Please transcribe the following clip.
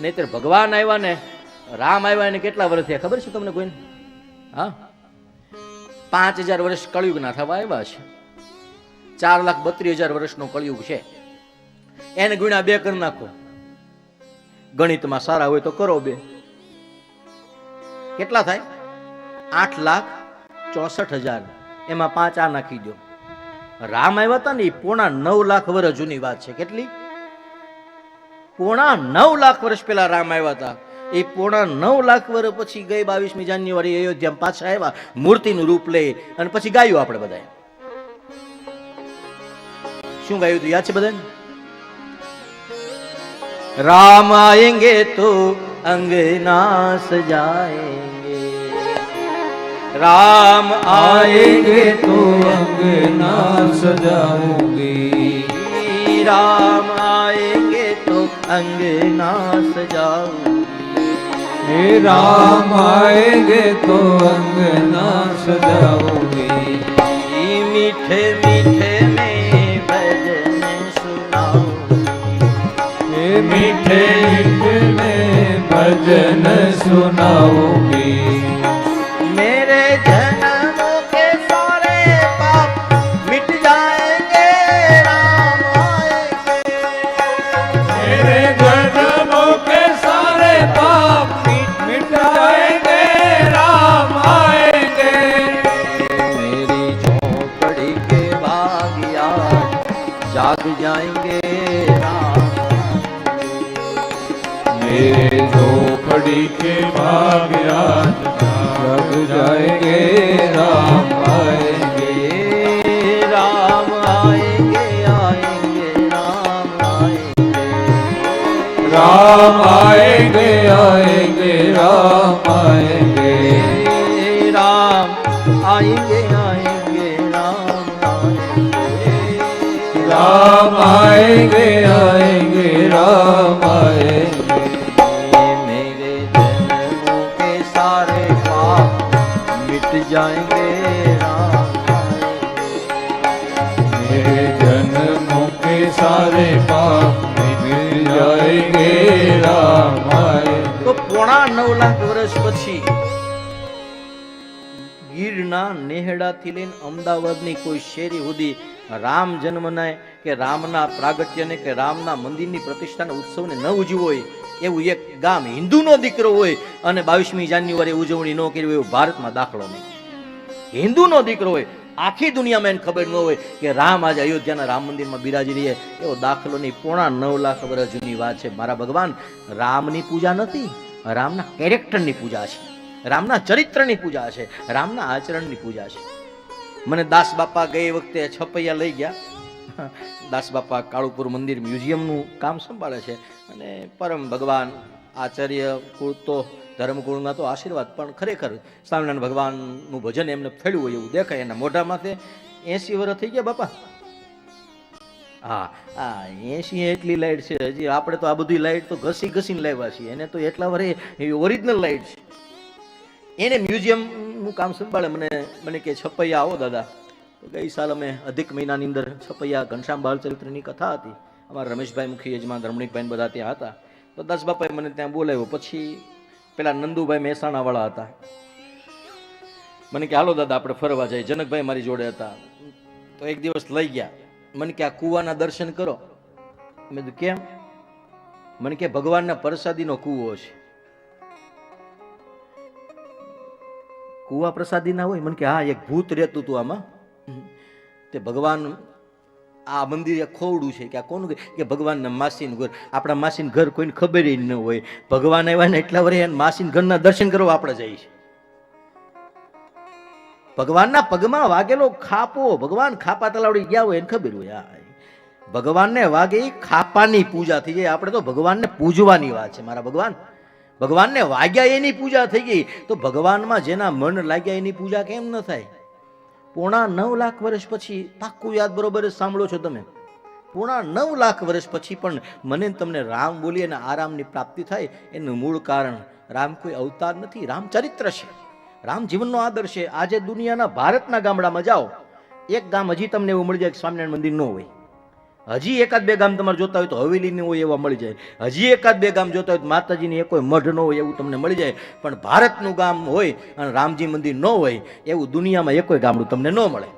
નહીતર ભગવાન આવ્યા ને, રામ આવ્યા એને કેટલા વર્ષ થયા? ખબર છે તમને કોઈને? હા? પાંચ હજાર વર્ષ કળિયુગના થવા આવ્યા છે. ચાર લાખ બત્રીસ હજાર વર્ષનો કળિયુગ છે. એને ગુણ્યા બે કરી નાખો. ગણિતમાં સારા હોય તો કરો બે. કેટલા થાય? આઠ લાખ ચોસઠ હજાર. એમાં પાંચ આ નાખી દો રામ આવ્યા હતા ને એ પોણા નવ લાખ વર્ષ જૂની વાત છે. કેટલી? પોણા નવ લાખ વર્ષ પહેલાં રામ આવ્યા હતા. એ પોણા નવ લાખ વર્ષ પછી ગઈ બાવીસમી જાન્યુઆરી અયોધ્યામાં પાછા આવ્યા, મૂર્તિનું રૂપ લઈ અને પછી ગાયું આપણે બધાએ. શું ગાયું હતું? યાદ છે બધાને? રામ આયેંગે તો અંગના સજાયેંગે રામ આયેંગે તો અંગના સજાઓગે રામ અંગના સજાવું હે રામ આયે તો અંગના સજાવું મીઠે મીઠે મેં ભજન સુનાવું. હે મીઠે મીઠે મેં ભજન સુનાવું. जाग जाएंगे राम मेरे झोपड़ी के भाग आज जग जाएंगे राम आएंगे आएंगे राम आएंगे आएंगे राम आएंगे राम आएंगे आएंगे राम आएंगे राम आएंगे आएंगे राम आएंगे आएंगे राम आएंगे मेरे जन्मों के सारे पाप मिट जाएंगे राम आएंगे। मेरे जन्मों के सारे पाप मिट जाएंगे राम आएंगे તો પોણા નવ લાખ વર્ષ પછી ગીરના નેહડાથી લઈને અમદાવાદની કોઈ શેરી સુધી રામ જન્મને કે રામના પ્રાગટ્યને કે રામના મંદિરની પ્રતિષ્ઠાના ઉત્સવને ન ઉજવ્યો હોય, એવું એક ગામ હિન્દુનો દીકરો હોય અને બાવીસમી જાન્યુઆરી ઉજવણી ન કરી હોય ભારતમાં દાખલો નહીં. હિન્દુનો દીકરો હોય, આખી દુનિયામાં એને ખબર ન હોય કે રામ આજે અયોધ્યાના રામ મંદિરમાં બિરાજી રહીએ એવો દાખલો નહીં, પોણા નવ લાખ વર્ષ જૂની વાત છે. મારા ભગવાન, રામની પૂજા નથી, રામના કેરેક્ટરની પૂજા છે. રામના ચરિત્રની પૂજા છે, રામના આચરણની પૂજા છે. મને દાસ બાપા ગઈ વખતે છપૈયા લઈ ગયા. દાસ બાપા કાળુપુર મંદિર મ્યુઝિયમનું કામ સંભાળે છે અને પરમ ભગવાન આચાર્ય કુળ તો, ધર્મકુળના તો આશીર્વાદ પણ ખરેખર સ્વામિનારાયણ ભગવાનનું ભજન એમને ફેડ્યું હોય એવું દેખાય. એના મોઢામાંથી એસી વર્ષ થઈ ગયા બાપા. હા હા એસી એટલી લાઈટ છે હજી આપણે તો આ બધી લાઈટ તો ઘસી ઘસીને લાવ્યા છીએ. એને તો એટલા વરે ઓરિજિનલ લાઈટ છે. એને મ્યુઝિયમનું કામ સંભાળે. મને મને કે છપૈયા આવો દાદા. ગઈ સાલ અમે અધિક મહિનાની અંદર છપૈયા ઘનશ્યામ બાળચરિત્રની કથા હતી. અમારા રમેશભાઈ મુખી, યજમાન રમણીકભાઈ બધા ત્યાં હતા. તો દસ બાપાએ મને ત્યાં બોલાવ્યો. પછી પેલા નંદુભાઈ મહેસાણાવાળા હતા. મને કે, હાલો દાદા, આપણે ફરવા જઈએ. જનકભાઈ મારી જોડે હતા. તો એક દિવસ લઈ ગયા. મને કે, આ કૂવાના દર્શન કરો. મેં કેમ? મને કે, ભગવાનના પ્રસાદીનો કૂવો છે. કુવા પ્રસાદી ના હોય, મને કે હા, એક ભૂત રહેતું હતું આમાં. તે ભગવાન, આ મંદિર ખોવડું છે, કે આ કોનું? કે ભગવાનના માસીનું ઘર. આપણા માસીન ઘર કોઈને ખબર ન હોય. ભગવાન આવ્યા ને એટલા વરે માસીન ઘરના દર્શન કરવા આપણે જઈએ છીએ. ભગવાનના પગમાં વાગેલો ખાપો, ભગવાન ખાપા તલાવડી ગયા હોય એને ખબર હોય. હા ભગવાનને વાગે ખાપાની પૂજા થઈ જાય. આપણે તો ભગવાનને પૂજવાની વાત છે, મારા ભગવાન. ભગવાનને વાગ્યા એની પૂજા થઈ ગઈ, તો ભગવાનમાં જેના મન લાગ્યા એની પૂજા કેમ ન થાય? પોણા નવ લાખ વર્ષ પછી, પાક્કું યાદ બરોબર સાંભળો છો તમે. પોણા નવ લાખ વર્ષ પછી પણ મને તમને રામ બોલી અને આરામની પ્રાપ્તિ થાય, એનું મૂળ કારણ, રામ કોઈ અવતાર નથી રામચરિત્ર છે. રામ જીવનનો આદર છે. આજે દુનિયાના ભારતના ગામડામાં જાઓ. એક ગામ હજી તમને એવું મળી જાય સ્વામિનારાયણ મંદિર ન હોય. હજી એકાદ બે ગામ તમારે જોતા હોય તો હવેલીની હોય એવા મળી જાય. હજી એકાદ બે ગામ જોતા હોય તો માતાજીની કોઈ મઢ ન હોય એવું તમને મળી જાય. પણ ભારતનું ગામ હોય અને રામજી મંદિર ન હોય એવું દુનિયામાં એકોય ગામડું તમને ન મળે.